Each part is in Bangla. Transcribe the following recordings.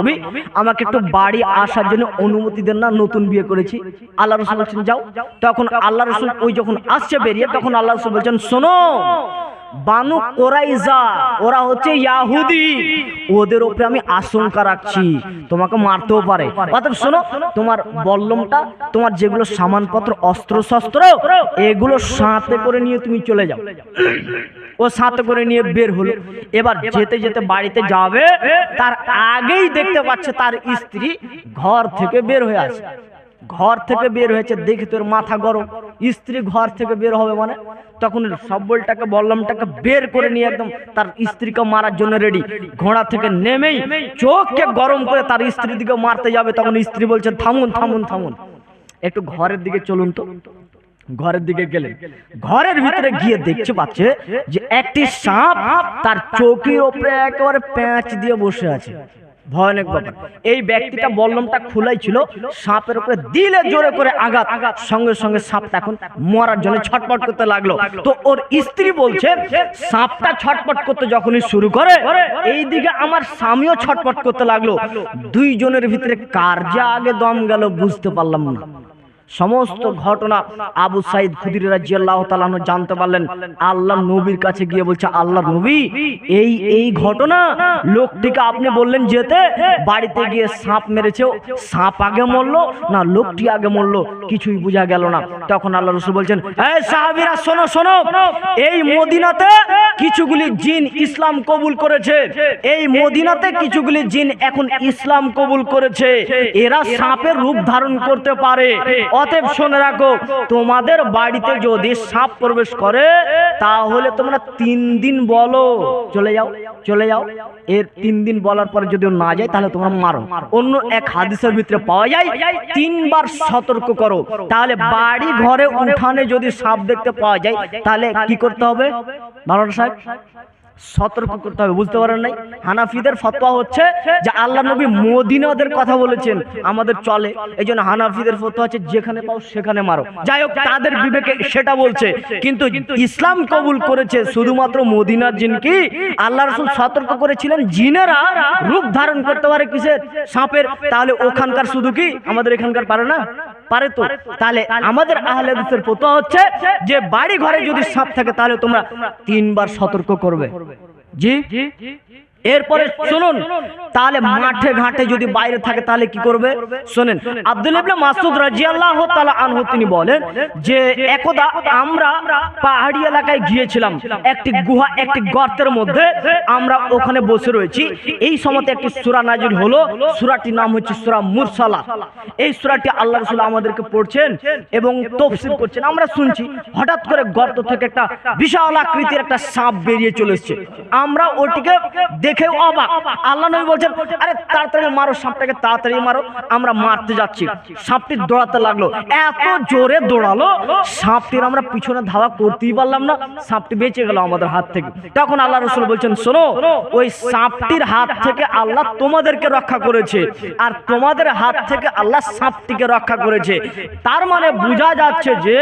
নবী আমাকে একটু বাড়ি আসার জন্য অনুমতি দেন না, নতুন বিয়ে করেছি। আল্লাহ রসুল বলছেন, যাও। তখন আল্লাহ রসুল ওই যখন আসছে বেরিয়ে, তখন আল্লাহ রসুল বলছেন, শোনো, বানু কোরাইজা, ওরা হচ্ছে ইয়াহুদি। ওদের উপরে আমি আশঙ্কা রাখছি। তোমাকে মারতেও পারে। অর্থাৎ শোনো, তোমার বল্লমটা, তোমার যেগুলো সামানপত্র অস্ত্র শস্ত্র এগুলো সাথে করে নিয়ে তুমি চলে যাও। ও সাথে করে নিয়ে বের হলো। এবার যেতে যেতে বাড়িতে যাবে তার আগেই দেখতে পাচ্ছে তার স্ত্রী ঘর থেকে বের হয়ে আছে ঘর থেকে বের হয়েছে দেখে তোর মাথা গরম। স্ত্রী ঘর থেকে বের হবে মানে? তখন সব্বলটাকে বললামটাকে বের করে নিয়ে একদম তার স্ত্রীকে মারার জন্য রেডি ঘোড়া থেকে নেমেই চোখকে গরম করে তার স্ত্রীর দিকে মারতে যাবে। তখন স্ত্রী বলছে থামুন থামুন থামুন। একটু ঘরের দিকে চলুন তো। ঘরের দিকে গেলেন। ঘরের ভিতরে গিয়ে দেখতে পাচ্ছে যে একটি সাপ তার চৌকির ওপরে একেবারে প্যাঁচ দিয়ে বসে আছে। ভয়ানক ব্যাপার। এই ব্যক্তিটা বল্লমটা খোলাই ছিল সাপের উপরে দিলে জোরে করে আঘাত। সঙ্গে সঙ্গে সাপটা এখন মরার জন্য ছটপট করতে লাগল। তো ওর স্ত্রী বলছে সাপটা ছটপট করতে যখনই শুরু করে এইদিকে আমার স্বামীও ছটপট করতে লাগল। দুইজনের ভিতরে কার যে আগে দম গেল বুঝতে পারলাম না। সমস্ত ঘটনা আবু সাইদ খুদির রাজিয়াল্লাহ তালানো জানতে পারলেন। আল্লাহ নবীর কাছে গিয়ে বলছে আল্লাহ নবী এই এই ঘটনা লোকটিকে আপনি বললেন যেতে বাড়িতে গিয়ে সাপ মেরেছে সাপ আগে মরলো না লোকটি আগে মরলো কিছুই বোঝা গেল না। তখন আল্লাহ রসুল বলছেন এই সাহাবিরা শোনো শোনো এই মদিনাতে কিছুগুলি জিন ইসলাম কবুল করেছে। এই মদিনাতে কিছুগুলি জিন এখন ইসলাম কবুল করেছে। এরা সাপের রূপ ধারণ করতে পারে অতএব শুনে রাখো, তোমাদের বাড়িতে যদি সাপ প্রবেশ করে, তাহলে তোমরা তিন দিন বলো। চলে যাও চলে যাও। এর তিন দিন বলার পরে যদি না যায়, তাহলে তোমরা মারো। অন্য এক হাদিসের ভিতরে পাওয়া যায়, তিনবার সতর্ক করো। তাহলে বাড়ি ঘরে উঠানে যদি সাপ দেখতে পাওয়া যায়, তাহলে কি করতে হবে? মালানা সাহেব? সতর্ক করতে হবে, বুঝতে পারেন নাই? হানাফিদের ফতোয়া হচ্ছে যে আল্লাহ নবী মদিনাদের কথা বলেছেন, আমাদের চলে। এই জন্য হানাফিদের ফতোয়া হচ্ছে, যেখানে পাও সেখানে মারো। যাই হোক, তাদের বিবেকে সেটা বলছে, কিন্তু ইসলাম কবুল করেছে শুধুমাত্র মদিনার জিন কি? আল্লাহ রসুল সতর্ক করেছিলেন, জিনেরা রূপ ধারণ করতে পারে কিসের? সাপের। তাহলে ওখানকার শুধু কি? আমাদের এখানকার পারে না? পারে তো? তাহলে আমাদের আহলে হাদিসের ফতোয়া হচ্ছে যে বাড়ি ঘরে যদি সাপ থাকে তাহলে তোমরা তিনবার সতর্ক করবে। জি। এরপরে শুনুন তাহলে মাঠে ঘাটে যদি বাইরে থাকে তাহলে কি করবে? শুনেন আব্দুল ইবনে মাসুদ রাদিয়াল্লাহু তাআলা আনহু তিনি বলেন যে একদা আমরা পাহাড়ি এলাকায় গিয়েছিলাম একটি গুহা একটি গর্তের মধ্যে আমরা ওখানে বসে রয়েছি। এই সময়তে একটি সূরা নাজিল হলো সূরাটির নাম হচ্ছে সূরা মুরসালা। এই সূরাটি আল্লাহ রাসূল আমাদেরকে পড়ছেন এবং তাফসীর করছেন। আমরা শুনছি হঠাৎ করে গর্ত থেকে একটা বিশাল আকৃতির একটা সাপ বেরিয়ে চলে এসেছে। আমরা ওটিকে দেখে অবাক। আল্লাহ নবী বলছেন আরে তাড়াতাড়ি মারো সাপটাকে তাড়াতাড়ি মারো আমরা মারতে যাচ্ছি। সাপটি দৌড়াতে লাগল। এত জোরে দৌড়ালো সাপটির আমরা পিছনে ধাওয়া করতেই পারলাম না। সাপটি বেঁচে গেল আমাদের হাত থেকে। তখন আল্লাহ রসুল বলছেন শোনো ওই সাপটির হাত থেকে আল্লাহ তোমাদেরকে রক্ষা করেছে। আর তোমাদের হাত থেকে আল্লাহ সাপটিকে রক্ষা করেছে। তার মানে বোঝা যাচ্ছে যে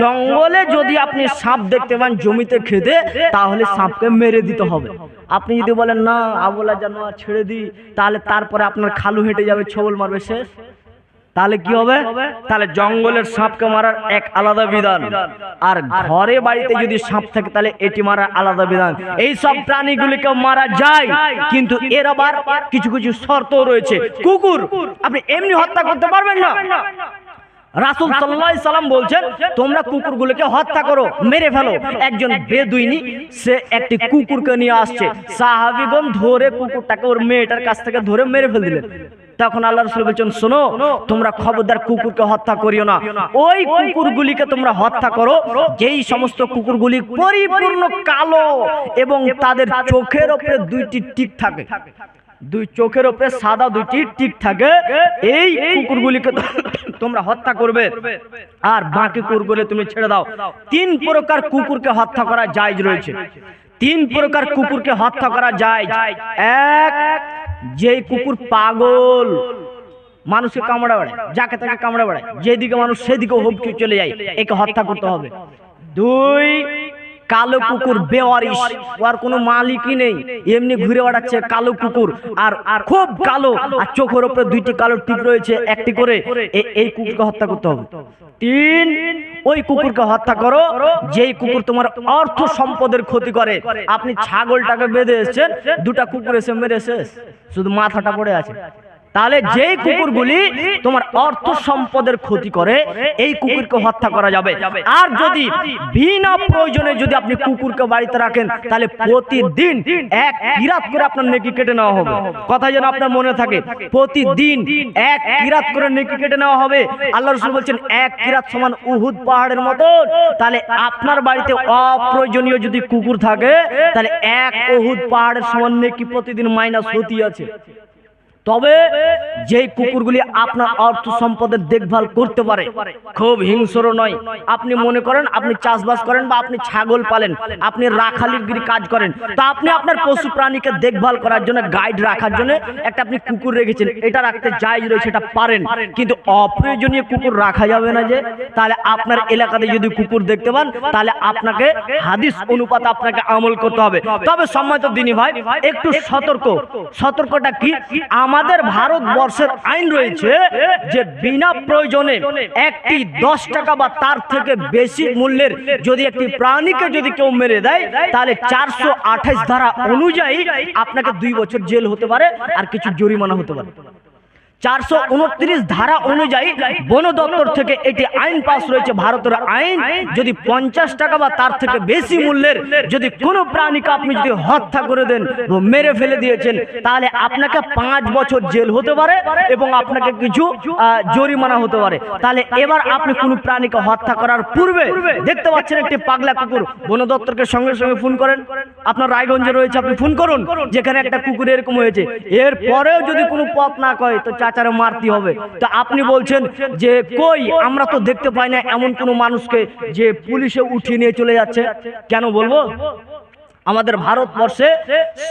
জঙ্গলে যদি আপনি সাপ দেখতে পান জমিতে খেতে তাহলে সাপকে মেরে দিতে হবে। আপনি যদি বলেন না আবুলা জানোয়ার ছেড়ে দিই, তাহলে তারপরে আপনার খালু হেঁটে যাবে, ছবল মারবে শেষ। তাহলে কি হবে? তাহলে জঙ্গলের সাপকে মারার এক আলাদা বিধান। আর ঘরে বাড়িতে যদি সাপ থাকে, তাহলে এটি মারার আলাদা বিধান। এই সব প্রাণীগুলিকে মারা যায়, কিন্তু এর আবার কিছু কিছু শর্ত রয়েছে। কুকুর, আপনি এমনি হত্যা করতে পারবেন না। রাসুল সাল্লাহ সাল্লাম বলছেন, তোমরা কুকুরগুলোকে হত্যা করো, মেরে ফেলো। একজন বেদুইনি, সে একটি কুকুরকে নিয়ে আসছে। সাহাবিগণ ধরে কুকুরটাকে ওর মেয়েটার কাছ থেকে ধরে মেরে ফেল দিলেন। তখন আল্লাহ রসুল বলছেন, শোনো, তোমরা খবরদার কুকুরকে হত্যা করিও না। ওই কুকুরগুলিকে তোমরা হত্যা করো, যেই সমস্ত কুকুরগুলি পরিপূর্ণ কালো এবং তাদের চোখের ওপরে দুইটি টিক থাকে। দুই চোখের ওপরে সাদা দুটি টিক থাকে। এই কুকুরগুলিকে তোমরা হত্যা করবে। আর বাকি কুকুরগুলো তুমি ছেড়ে দাও। তিন প্রকার কুকুরকে হত্যা করা জায়জ রয়েছে। তিন প্রকার কুকুরকে হত্যা করা যায় এক, যেই কুকুর পাগল, মানুষকে কামড়া বেড়ায়, যাকে তাকে কামড়া বেড়ায়, যেদিকে মানুষ সেদিকে হুমকি চলে যায়, একে হত্যা করতে হবে। দুই কালো কুকুর বেওয়ারিশ ওর কোনো মালিকই নেই। এমনি ঘুরে বেড়াচ্ছে কালো কুকুর। আর আর খুব কালো আর চোখের উপরে দুইটি কালো টিপ রয়েছে একটি করে এই কুকুরকে হত্যা করতে হবে। তিন ওই কুকুরকে হত্যা করো যেই কুকুর তোমার অর্থ সম্পদের ক্ষতি করে। আপনি ছাগলটাকে বেঁধে এসেছেন দুটা কুকুর এসে মেরে শেষ শুধু মাথাটা পড়ে আছে। তাহলে যেই কুকুরগুলি তোমার অর্থ সম্পদের ক্ষতি করে এই কুকুরকে হত্যা করা যাবে। আর যদি বিনা প্রয়োজনে যদি আপনি কুকুরকে বাড়িতে রাখেন তাহলে প্রতিদিন এক কিরাত করে আপনার নেকি কেটে নেওয়া হবে। কথা যেন আপনার মনে থাকে প্রতিদিন এক কিরাত করে নেকি কেটে নেওয়া হবে। আল্লাহ রসুল বলছেন এক কিরাত সমান উহুদ পাহাড়ের মতো তাহলে আপনার বাড়িতে অপ্রয়োজনীয় যদি কুকুর থাকে তাহলে এক উহুদ পাহাড়ের সমান নেকি প্রতিদিন মাইনাস হতি আছে। তবে যেই কুকুরগুলি আপনার অর্থ সম্পদের দেখভাল করতে পারে, খুব হিংস্র নয়। আপনি মনে করেন আপনি চাষবাস করেন বা আপনি ছাগল পালেন, আপনি রাখালির কাজ করেন, তা আপনি আপনার পশু প্রাণীকে দেখভাল করার জন্য গাইড রাখার জন্য একটা আপনি কুকুর রেখেছেন, এটা রাখতে যাই রয়েছে এটা পারেন। কিন্তু অপ্রয়োজনীয় কুকুর রাখা যাবে না যে, তাহলে আপনার এলাকাতে যদি কুকুর দেখতে পান, তাহলে আপনাকে হাদিস অনুপাত আপনাকে আমল করতে হবে। তবে সম্মানিত দিনী ভাই, একটু সতর্ক। সতর্কটা কি? আমাদের ভারতবর্ষের আইন রয়েছে যে বিনা প্রয়োজনে একটি দশ টাকা বা তার থেকে বেশি মূল্যের যদি একটি প্রাণীকে যদি কেউ মেরে দেয়, তাহলে চারশো আঠাশ ধারা অনুযায়ী আপনাকে দুই বছর জেল হতে পারে আর কিছু জরিমানা হতে পারে। চারশো উনত্রিশ ধারা অনুযায়ী বন দপ্তর থেকে এটি আইন পাস রয়েছে ভারতের আইন। যদি পঞ্চাশ টাকা বা তার থেকে বেশি মূল্যের যদি কোনো প্রাণীকে আপনি যদি হত্যা করে দেন মেরে ফেলে দিয়েছেন, তাহলে আপনাকে পাঁচ বছর জেল হতে পারে এবং আপনাকে কিছু জরিমানা হতে পারে। তাহলে এবার আপনি কোনো প্রাণীকে হত্যা করার পূর্বে দেখতে পাচ্ছেন একটি পাগলা কুকুর। বন দপ্তরকে সঙ্গে সঙ্গে ফোন করেন। আপনার রায়গঞ্জে রয়েছে, আপনি ফোন করুন। যেখানে একটা কুকুর এরকম হয়েছে। এর পরেও যদি কোনো পথ না কয় তো চাচারে মারতে হবে। তো আপনি বলছেন যে, কই, আমরা তো দেখতে পাই না এমন কোনো মানুষকে যে পুলিশে উঠিয়ে নিয়ে চলে যাচ্ছে? কেন বলব? আমাদের ভারতবর্ষে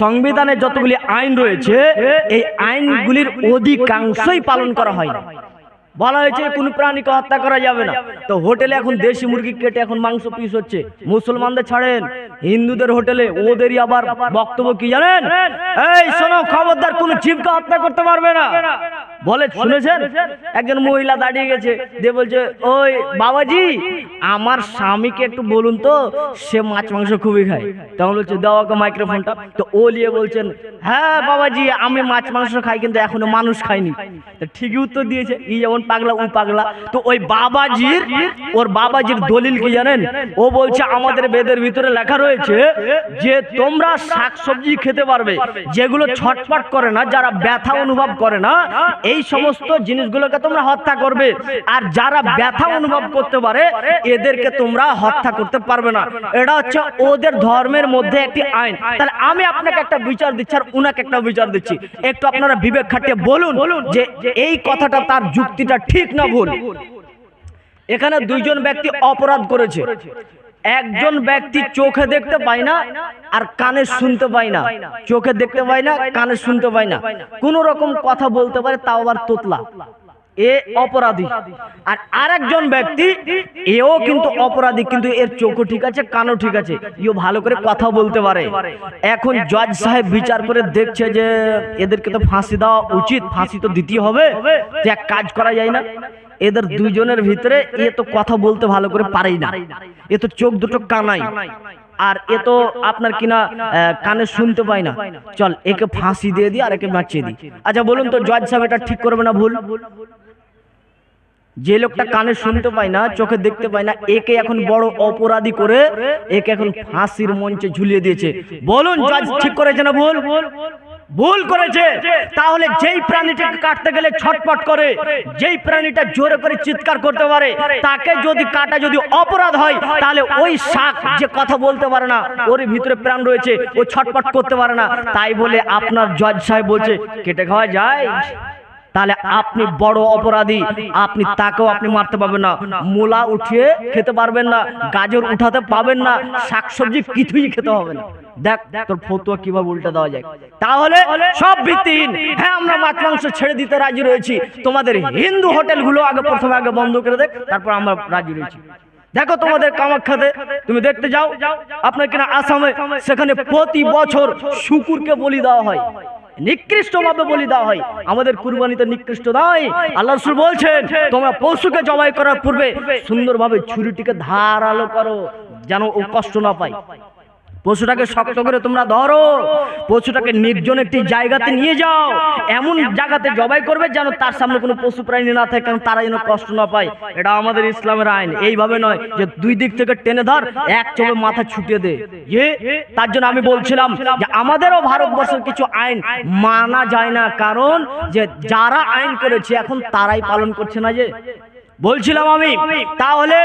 সংবিধানে যতগুলি আইন রয়েছে, এই আইনগুলির অধিকাংশই পালন করা হয় বলা হয়েছে কোন প্রাণীকে হত্যা করা যাবে না। তো হোটেলে এখন দেশি মুরগি কেটে এখন মাংস পিস হচ্ছে। মুসলমানদের ছাড়েন। হিন্দুদের হোটেলে ওদেরই আবার বক্তব্য কি জানেন? এই শোনো খবরদার কোন জীবকে হত্যা করতে পারবে না। বলে, শুনেছেন? একজন মহিলা দাঁড়িয়ে গেছে। দিয়ে বলছে, ওই বাবাজি, আমার স্বামীকে একটু বলুন তো, সে মাছ, মাংস খুবই খায়। তখন বলছে, দাও ওকে মাইক্রোফোনটা তো ও নিয়ে বলছেন হ্যাঁ বাবাজি, আমি মাছ, মাংস খাই, কিন্তু এখনও মানুষ খাইনি। ঠিকই উত্তর দিয়েছে, ই যেমন পাগলা ও পাগলা। তো ওই বাবাজির, ওর বাবাজির দলিল কি জানেন? ও বলছে, আমাদের বেদের ভিতরে লেখা রয়েছে যে তোমরা শাকসবজি খেতে পারবে, যেগুলো ছটফট করে না, যারা ব্যথা অনুভব করে না, এই সমস্ত জিনিসগুলোকে তোমরা হত্যা করবে। আর যারা ব্যথা অনুভব করতে পারে, এদেরকে তোমরা হত্যা করতে পারবে না। এটা হচ্ছে ওদের ধর্মের মধ্যে একটি আইন। তাহলে আমি আপনাকে একটা বিচার দিচ্ছি আর উনাকে একটা বিচার দিচ্ছি। একটু আপনারা বিবেক খাটিয়ে বলুন যে এই কথাটা তার যুক্তিটা ঠিক না ভুল। এখানে দুইজন ব্যক্তি অপরাধ করেছে। একজন ব্যক্তি চোখে দেখতে পায় না আর কানে শুনতে পায় না। চোখে দেখতে পায় না কানে শুনতে পায় না। কোন রকম কথা বলতে পারে তাও আবার তোতলা। এ অপরাধী। আর আরেকজন ব্যক্তি এও কিন্তু অপরাধী কিন্তু এর চোখও ঠিক আছে কানও ঠিক আছে। ইও ভালো করে কথা বলতে পারে। এখন জজ সাহেব বিচার করে দেখছে যে এদেরকে তো ফাঁসি দেওয়া উচিত ফাঁসি তো দিতেই হবে। এক কাজ করা যায় না। এদের দুইজনের ভিতরে এ তো কথা বলতে ভালো করে পারেই না। এ তো চোখ দুটো কানাই। আর এ তো আপনার কিনা কানে শুনতে পায় না। চল, একে ফাঁসি দিয়ে দিই আর একে বাঁচিয়ে দিই। আচ্ছা বলুন তো, জজ সাহেব, এটা ঠিক করবে না ভুল? যে লোকটা কানে শুনতে পায় না, চোখে দেখতে পায় না, একে এখন বড় অপরাধী করে, একে এখন ফাঁসির মঞ্চে ঝুলিয়ে দিয়েছে। বলুন, জজ ঠিক করেছে না ভুল? করেছে, তাহলে যেই প্রাণীটাকে কাটতে গেলে ছটপট করে, যেই প্রাণীটা জোরে করে চিৎকার করতে পারে, তাকে যদি কাটা যদি অপরাধ হয়, তাহলে ওই শাক যে কথা বলতে পারে না, ওর ভিতরে প্রাণ রয়েছে, ও ছটপট করতে পারে না। তাই বলে আপনার জজ সাহেব বলছে, কেটে খাওয়া যায়? তাহলে আপনি বড় অপরাধী, আপনি তাকেও আপনি মারতে পারবেন না। মূলা উঠিয়ে খেতে পারবেন না, গাজর উঠাতে পাবেন না, শাকসবজি কিছুই খেতে হবে না। দেখ, তোর ফতুয়া কীভাবে উল্টে দেওয়া যায়। তাহলে সব ভিত্তিহীন। হ্যাঁ আমরা মাছ মাংস ছেড়ে দিতে রাজি রয়েছি। তোমাদের হিন্দু হোটেলগুলো আগে প্রথমে আগে বন্ধ করে দেখ, তারপর আমরা রাজি রয়েছি। দেখো তোমাদের কামাখ্যাতে, তুমি দেখতে যাও, আপনার কিনা আসামে সেখানে প্রতি বছর শুকুরকে বলি দেওয়া হয়। নিকৃষ্ট ভাবে বলি দেওয়া হয়। আমাদের কুরবানিতে নিকৃষ্ট নয়। আল্লাহ রসুল বলছেন, তোমরা পশুকে জবাই করার পূর্বে সুন্দরভাবে ছুরিটিকে ধারালো করো, যেন ও কষ্ট না পায়। পশুটাকে শক্ত করে তোমরা ধরো। পশুটাকে নির্জন একটি জায়গাতে নিয়ে যাও। এমন জায়গাতে জবাই করবে যেন তার সামনে কোনো পশু প্রাণী না থাকে কারণ তারা যেন কষ্ট না পায়। এটা আমাদের ইসলামের আইন। এইভাবে নয় যে দুই দিক থেকে টেনে ধর এক চোখে মাথা ছুটিয়ে দে। যে তার জন্য আমি বলছিলাম যে আমাদেরও ভারতবর্ষের কিছু আইন মানা যায় না কারণ যে যারা আইন করেছে এখন তারাই পালন করছে না যে বলছিলাম আমি, তাহলে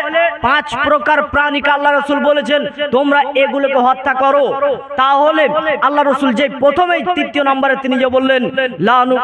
পাঁচ প্রকার প্রাণীকে আল্লাহ রসুল বলেছেন, তোমরা এগুলোকে হত্যা করো। তাহলে আল্লাহ রসুল যে প্রথমেই তৃতীয় নম্বরে তিনি যে বললেন, লানু